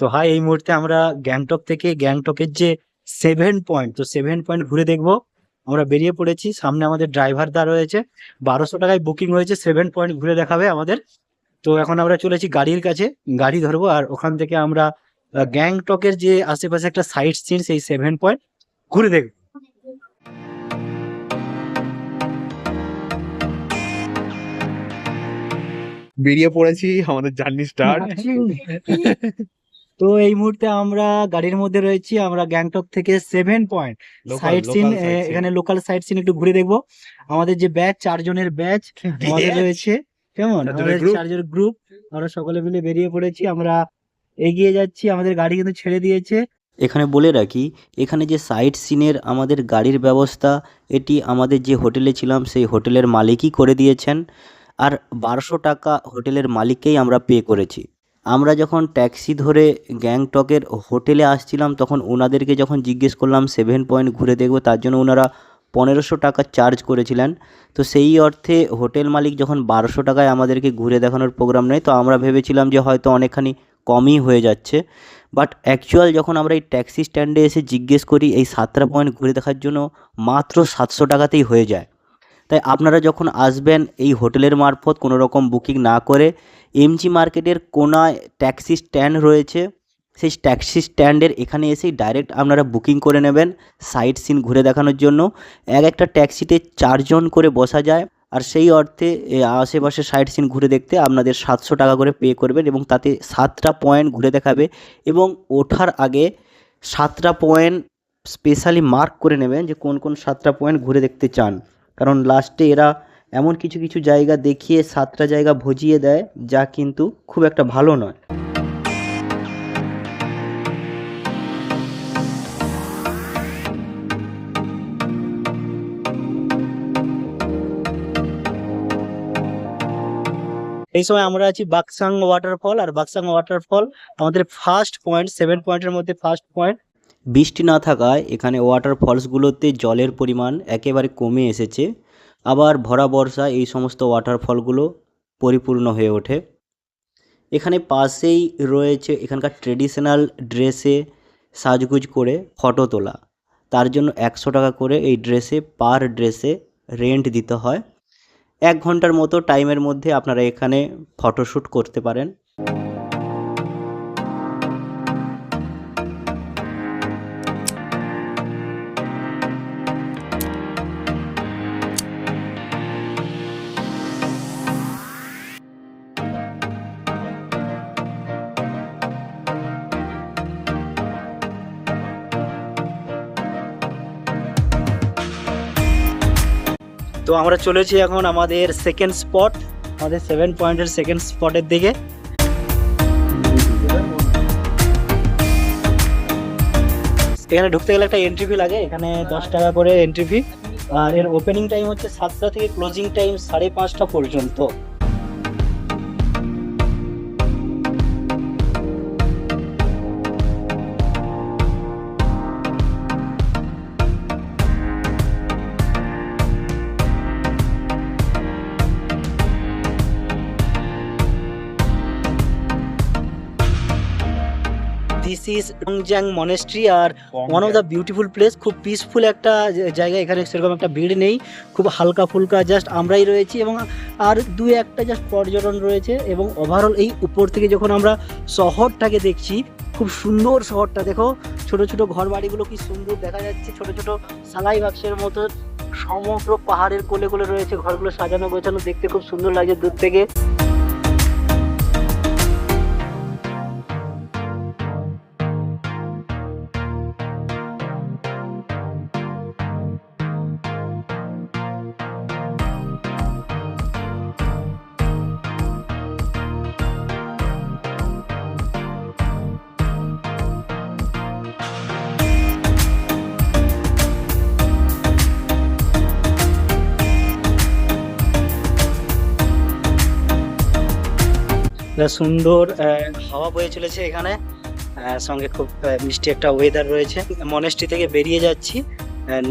তো হাই এই মুহূর্তে আমরা গ্যাংটক থেকে গ্যাংটকের যে সেভেন পয়েন্ট তো সেভেন পয়েন্ট ঘুরে দেখব। আমরা বেরিয়ে পড়েছি সামনে আমাদের ড্রাইভার দা রয়েছে। বারোশো টাকায় বুকিং হয়েছে সেভেন পয়েন্ট ঘুরে দেখাবে আমাদের। তো এখন আমরা চলেছি গাড়ির কাছে গাড়ি ধরবো আর ওখান থেকে আমরা গ্যাংটকের যে আশেপাশে একটা সাইট সিন সেই সেভেন পয়েন্ট ঘুরে দেখব। বেরিয়ে পড়েছি আমাদের জার্নি স্টার্ট তো এই মুহূর্তে আমরা গাড়ির মধ্যে রয়েছি আমরা গ্যাংটক থেকে সেভেন পয়েন্ট সাইট সিন এখানে লোকাল সাইট সিন একটু ঘুরে দেখব। আমাদের যে ব্যাচ চারজনের ব্যাচ আমাদের রয়েছে কেমন? আমাদের? চারজনের গ্রুপ আমরা সকলে মিলে বেরিয়ে পড়েছি আমরা এগিয়ে যাচ্ছি আমাদের গাড়ি কিন্তু ছেড়ে দিয়েছে। এখানে বলে রাখি এখানে যে সাইট সিনের আমাদের গাড়ির ব্যবস্থা এটি আমাদের যে হোটেলে ছিলাম সেই হোটেলের মালিকই করে দিয়েছেন। আর বারোশো টাকা হোটেলের মালিককেই আমরা পে করেছি। আমরা যখন ট্যাক্সি ধরে গ্যাংটকের হোটেলে আসছিলাম, তখন ওনাদেরকে যখন জিজ্ঞেস করলাম সেভেন পয়েন্ট ঘুরে দেখব, তার জন্য ওনারা পনেরোশো টাকা চার্জ করেছিলেন। তো সেই অর্থে হোটেল মালিক যখন বারোশো টাকায় আমাদেরকে ঘুরে দেখানোর প্রোগ্রাম নেয়, তো আমরা ভেবেছিলাম যে হয়তো অনেকখানি কমই হয়ে যাচ্ছে। বাট অ্যাকচুয়াল যখন আমরা এই ট্যাক্সি স্ট্যান্ডে এসে জিজ্ঞেস করি, এই সাতটা পয়েন্ট ঘুরে দেখার জন্য মাত্র সাতশো টাকাতেই হয়ে যায়। তাই আপনারা যখন আসবেন এই হোটেলের মারফত কোনো রকম বুকিং না করে এমজি মার্কেটের কোনায় ট্যাক্সি স্ট্যান্ড রয়েছে, সেই ট্যাক্সি স্ট্যান্ডের এখানে এসেই ডাইরেক্ট আপনারা বুকিং করে নেবেন সাইট সিন ঘুরে দেখানোর জন্য। এক একটা ট্যাক্সিতে চারজন করে বসা যায় আর সেই অর্থে আশেপাশে সাইট সিন ঘুরে দেখতে আপনাদের সাতশো টাকা করে পে করবেন এবং তাতে সাতটা পয়েন্ট ঘুরে দেখাবে এবং ওঠার আগে সাতটা পয়েন্ট স্পেশালি মার্ক করে নেবেন যে কোন কোন সাতটা পয়েন্ট ঘুরে দেখতে চান। কারণ লাস্টে এরা এমন কিছু কিছু জায়গা দেখিয়ে সাতটা জায়গা ভজিয়ে দেয়, যা কিন্তু খুব একটা ভালো নয়। এই সময় আমরা আছি বাকসাং ওয়াটারফল আর বাকসাং ওয়াটারফল আমাদের ফার্স্ট পয়েন্ট সেভেন পয়েন্টের মধ্যে ফার্স্ট পয়েন্ট বৃষ্টি না থাকায় এখানে ওয়াটার ফলসগুলোতে জলের পরিমাণ একেবারে কমে এসেছে। আবার ভরা বর্ষা এই সমস্ত ওয়াটারফলগুলো পরিপূর্ণ হয়ে ওঠে। এখানে পাশেই রয়েছে এখানকার ট্রেডিশনাল ড্রেসে সাজগুজ করে ফটো তোলা। তার জন্য একশো টাকা করে এই ড্রেসে পার ড্রেসে রেন্ট দিতে হয়। এক ঘণ্টার মতো টাইমের মধ্যে আপনারা এখানে ফটোশ্যুট করতে পারেন। তো আমরা চলেছি এখন আমাদের সেকেন্ড স্পট আমাদের সেভেন পয়েন্টের সেকেন্ড স্পটের দিকে। এখানে ঢুকতে গেলে একটা এন্ট্রি ফি লাগে, এখানে দশ টাকা করে এন্ট্রি ফি আর এর ওপেনিং টাইম হচ্ছে সাতটা থেকে ক্লোজিং টাইম সাড়ে পাঁচটা পর্যন্ত। Is Rongjyang monastery R one of the beautiful place খুব পিসফুল একটা জায়গা। এখানে সেরকম একটা ভিড় নেই খুব হালকা ফুলকা জাস্ট আমরাই রয়েছি এবং আর দু একটা জাস্ট পর্যটন রয়েছে এবং ওভারঅল এই উপর থেকে যখন আমরা শহরটাকে দেখছি খুব সুন্দর শহরটা। দেখো ছোট ছোট ঘর বাড়িগুলো কি সুন্দর দেখা যাচ্ছে ছোট ছোট সালাই বাক্সের মতো সমগ্র পাহাড়ের কোলে কোলে রয়েছে ঘরগুলো সাজানো গোছানো দেখতে খুব সুন্দর লাগছে দূর থেকে। সুন্দর হাওয়া বয়ে চলেছে এখানে। সঙ্গে খুব মিষ্টি একটা ওয়েদার রয়েছে। মনেস্ট্রি থেকে বেরিয়ে যাচ্ছি।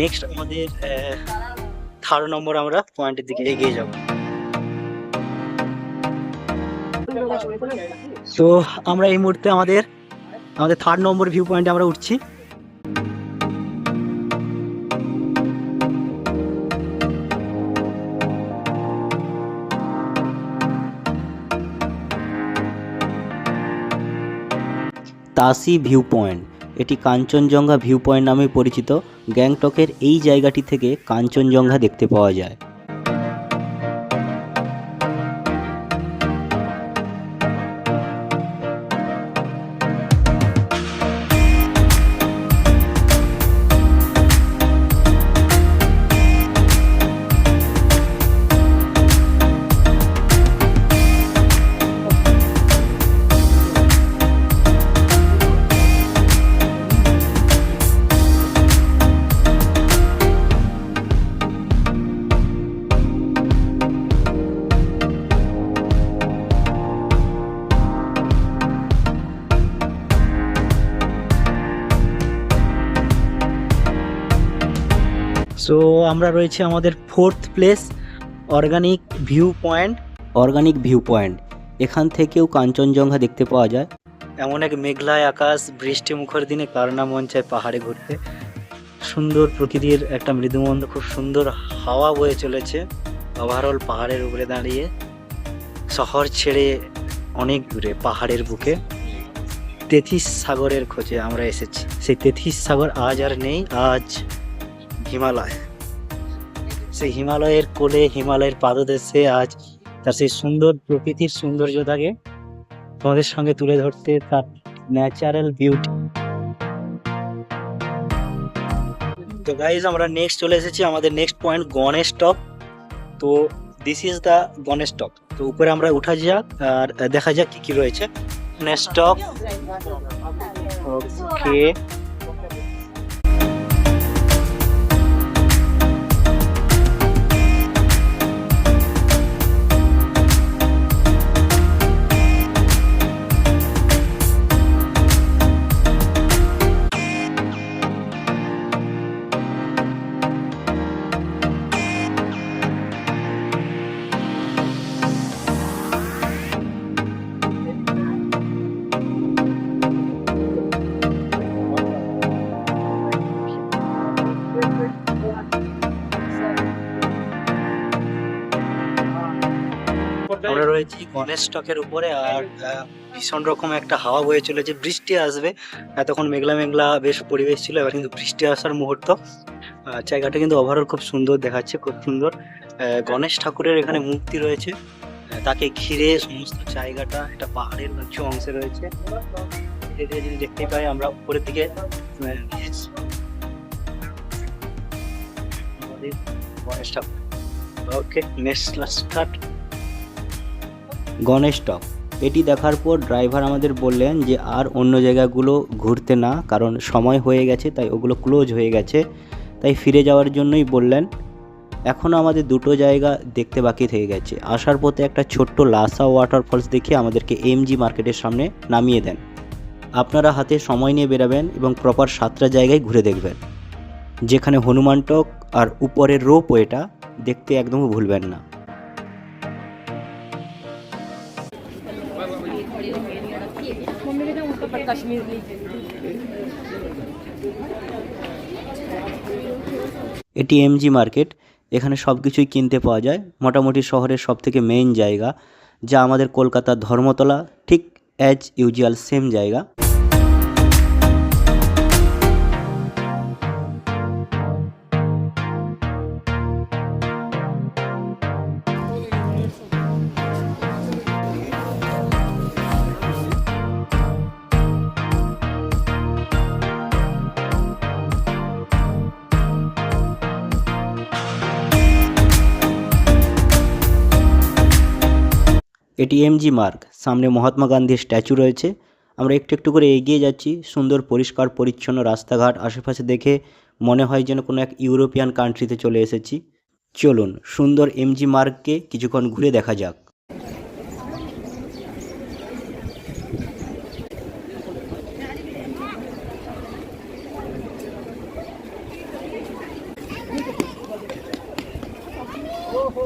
নেক্সট আমাদের থার্ড নম্বর আমরা পয়েন্টের দিকে এগিয়ে যাব। তো আমরা এই মুহূর্তে আমাদের আমাদের থার্ড নম্বর ভিউ পয়েন্টে আমরা উঠছি। তাসি ভিউ পয়েন্ট এটি কাঞ্চনজঙ্ঘা ভিউ পয়েন্ট নামে পরিচিত। গ্যাংটকের এই জায়গাটি থেকে কাঞ্চনজঙ্ঘা দেখতে পাওয়া যায়। সো আমরা রয়েছে আমাদের fourth place organic view point organic view point এখান থেকেও কাঞ্চনজঙ্ঘা দেখতে পাওয়া যায়। এমন এক মেঘলায় আকাশ বৃষ্টি মুখর দিনে কার না মন চায় পাহাড়ে ঘুরতে। সুন্দর প্রকৃতির একটা মৃদুমন্দ খুব সুন্দর হাওয়া বয়ে চলেছে। ওভারঅল পাহাড়ের উপরে দাঁড়িয়ে শহর ছেড়ে অনেক দূরে পাহাড়ের বুকে। তেথিস সাগরের খোঁজে আমরা এসেছি। সেই তেথিস সাগর আজ আর নেই আজ হিমালয়। সেই হিমালয়ের কোলে, হিমালয়ের পাদদেশে আজ তার সেই সুন্দর প্রকৃতির সৌন্দর্যটাকে তোমাদের সঙ্গে তুলে ধরতে তার ন্যাচারাল বিউটি তো গাইজ আমরা নেক্সট চলে এসেছি আমাদের নেক্সট পয়েন্ট গণেশ টপ। তো this is the Ganesh top. তো উপরে আমরা উঠা যাক আর দেখা যাক কি কি রয়েছে। গণেশ টপ। ওকে আমরা রয়েছি গণেশ স্টকের উপরে আর ভীষণ রকম একটা হাওয়া বয়ে চলেছে। বৃষ্টি আসবে। এতক্ষণ মেঘলা মেঘলা বেশ পরিবেশ ছিল এবার কিন্তু বৃষ্টি আসার মুহূর্ত। জায়গাটা কিন্তু ওভারঅল খুব সুন্দর দেখাচ্ছে খুব সুন্দর। গণেশ ঠাকুরের এখানে মূর্তি রয়েছে। তাকে ঘিরে সমস্ত জায়গাটা এটা পাহাড়ের উঁচু অংশে রয়েছে। যদি দেখতে পাই আমরা উপরের দিকে গণেশ ঠাকুর। Okay next start Ganesh top. এটি দেখার পর ড্রাইভার আমাদের বললেন যে আর অন্য জায়গাগুলো ঘুরতে না, কারণ সময় হয়ে গেছে, তাই ওগুলো ক্লোজ হয়ে গেছে। তাই ফিরে যাওয়ার জন্যই বললেন এখনও আমাদের দুটো জায়গা দেখতে বাকি থেকে গেছে। আসার পথে একটা ছোট্ট লাসা ওয়াটারফলস দেখে আমাদেরকে এমজি মার্কেটের সামনে নামিয়ে দেন। আপনারা হাতে সময় নিয়ে বেরাবেন এবং প্রপার সাতটা জায়গায় ঘুরে দেখবেন। যেখানে হনুমান টক আর উপরের রোপ ওয়েটা দেখতে একদমই ভুলবেন না। मम्मी ने उनको पर कश्मीर लीजिए এটি এমজি মার্কেট এখানে সব কিছুই কিনতে পাওয়া যায় মোটামুটি শহরের সব থেকে মেইন জায়গা যা আমাদের কলকাতার ধর্মতলা ঠিক অ্যাজ ইউজুয়াল সেম জায়গা এটি এমজি মার্গ সামনে মহাত্মা গান্ধীর স্ট্যাচু রয়েছে। আমরা একটু একটু করে এগিয়ে যাচ্ছি, সুন্দর, পরিষ্কার, পরিচ্ছন্ন রাস্তাঘাট আশেপাশে দেখে মনে হয় যেন কোনো এক ইউরোপিয়ান কান্ট্রিতে চলে এসেছি। চলুন, সুন্দর এমজি মার্গকে কিছুক্ষণ ঘুরে দেখা যাক।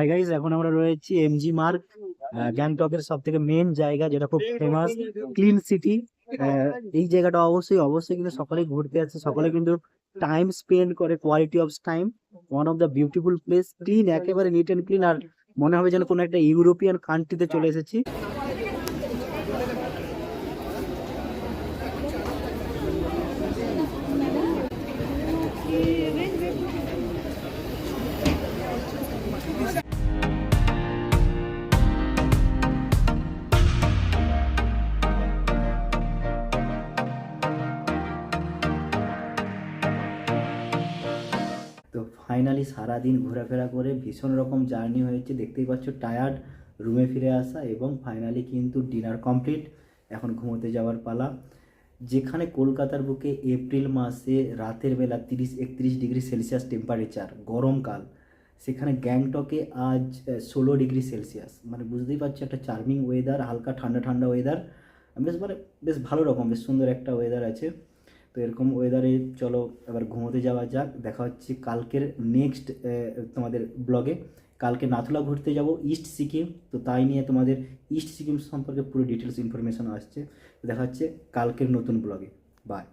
হাই গাইস এখন আমরা রয়েছি এমজি মার্ক গ্যাংটকের সব থেকে মেন জায়গা যেটা খুব ফেমাস ক্লিন সিটি এই জায়গাটা অবশ্যই অবশ্যই কিন্তু সকলেই ঘুরতে আসে সকলে কিন্তু টাইম স্পেন্ড করে quality of time one of the beautiful place clean একেবারে নিট অ্যান্ড ক্লিন আর মনে হবে যেন কোনো একটা ইউরোপিয়ান কান্ট্রিতে চলে এসেছি। ফাইনালি সারাদিন ঘোরাফেরা করে ভীষণ রকম জার্নি হয়েছে। দেখতেই পাচ্ছ টায়ার্ড রুমে ফিরে আসা এবং ফাইনালি কিন্তু ডিনার কমপ্লিট এখন ঘুমোতে যাওয়ার পালা। যেখানে কলকাতার বুকে এপ্রিল মাসে রাতের বেলা তিরিশ একত্রিশ ডিগ্রি সেলসিয়াস টেম্পারেচার গরমকাল, সেখানে গ্যাংটকে আজ ষোলো ডিগ্রি সেলসিয়াস। মানে বুঝতেই পারছ, একটা চার্মিং ওয়েদার হালকা ঠান্ডা ঠান্ডা ওয়েদার বেশ মানে বেশ ভালো রকম, বেশ সুন্দর একটা ওয়েদার আছে। তো এরকম ওয়েদারে চলো এবার ঘুমোতে যাওয়া যাক। দেখা হচ্ছে কালকের নেক্সট তোমাদের ব্লগে কালকে নাথুলা ঘুরতে যাব ইস্ট সিকিম। তো তাই নিয়ে তোমাদের ইস্ট সিকিম সম্পর্কে পুরো ডিটেলস ইনফরমেশন আসছে। দেখা হচ্ছে কালকের নতুন ব্লগে বাই